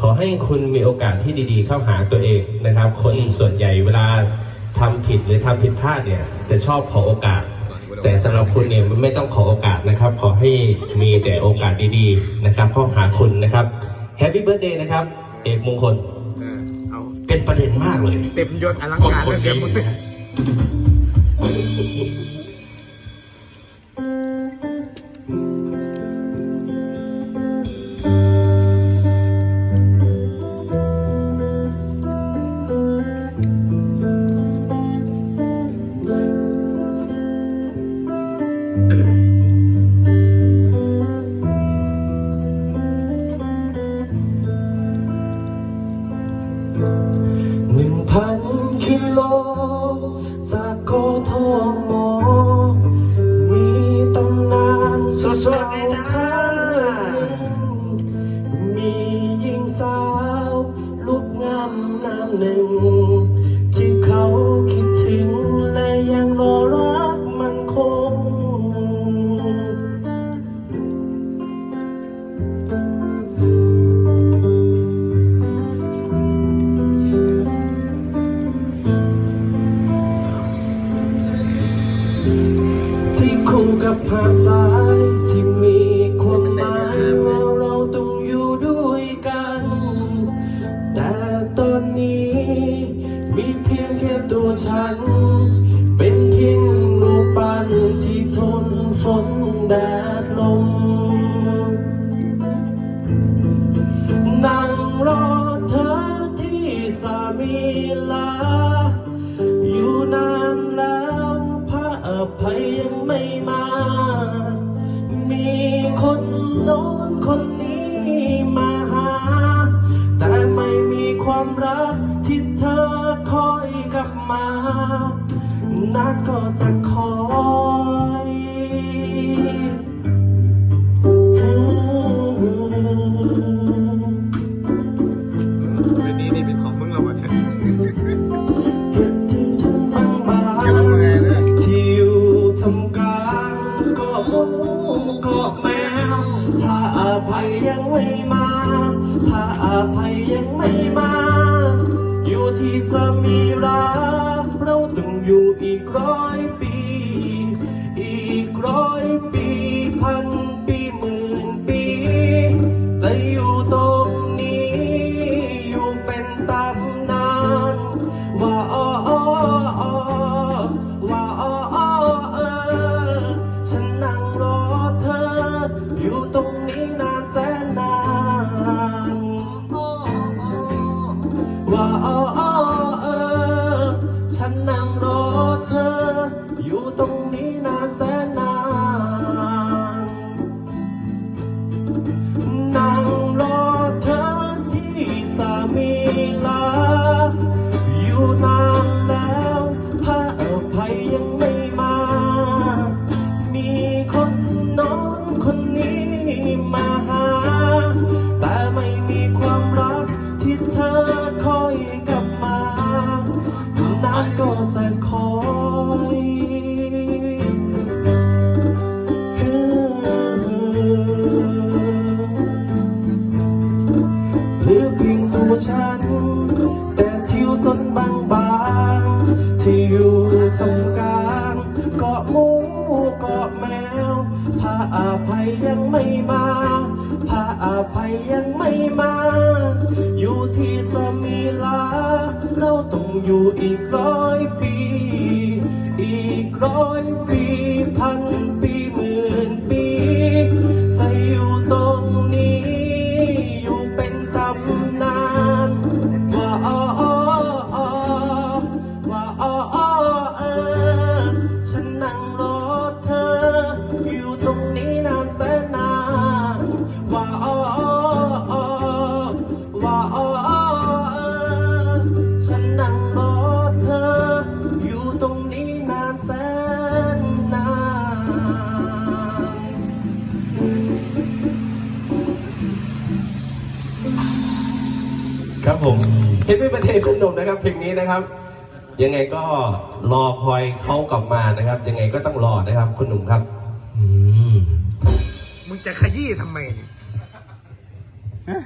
ขอให้คุณมีโอกาสที่ดีๆ เข้าหาตัวเองนะครับ คนส่วนใหญ่เวลาทำผิดหรือทำผิดพลาดเนี่ย จะชอบขอโอกาส แต่สำหรับคุณเนี่ยมันไม่ต้องขอโอกาสนะครับ ขอให้มีแต่โอกาสดีๆนะครับเข้าหาคุณนะครับแฮปปี้เบิร์ดเดย์นะครับ เอกมงคลเออเอาเป็นประเด็นมากเลย เต็มยศอลังคนการคนเต็นี้มนะฮะ หนึ่งพันกิโล จากโกทมมีตำนานสุดส กับภาษาที่มีความหมายว่าเราต้องอยู่ด้วยกัน แต่ตอนนี้มีเพียงแค่ตัวฉันเป็น ภัยยังไม่มา มีคนโน้นคนนี้มาหา แต่ไม่มีความรักที่เธอคอยกลับมา นัดก็จะคอย กแมว ถ้าอาภัยยังไม่มา ถ้าอาภัยยังไม่มา อยู่ที่สมีรา เราต้องอยู่อีกร้อยปี อีกร้อยปี นี้นานแสนนานนั่งรอเธอที่สามีลา อยู่นานแล้วพระอภัยยังไม่มา มีคนน้นคนนี้มาหา แต่ไม่มีความรักที่เธอคอยกลับมา นานก็จะ อเหลือเพียงตัวฉัน แต่ทิวสนบางบางที่อยู่ทำกลางเกาะหมูเกาะแมวพระอาภัยยังไม่มาพระอาภัยยังไม่มา อยู่ที่สมีลา เราต้องอยู่อีกร้อยปี อีกร้อยปีพัน ครับผมเฮปปี้ประเทศคุณหนุ่มนะครับเพลงนี้นะครับ ยังไงก็รอคอยเขากลับมานะครับ ยังไงก็ต้องรอนะครับ คุณหนุ่มครับอืมมึงจะขยี้ทำไมเนี่ยฮะ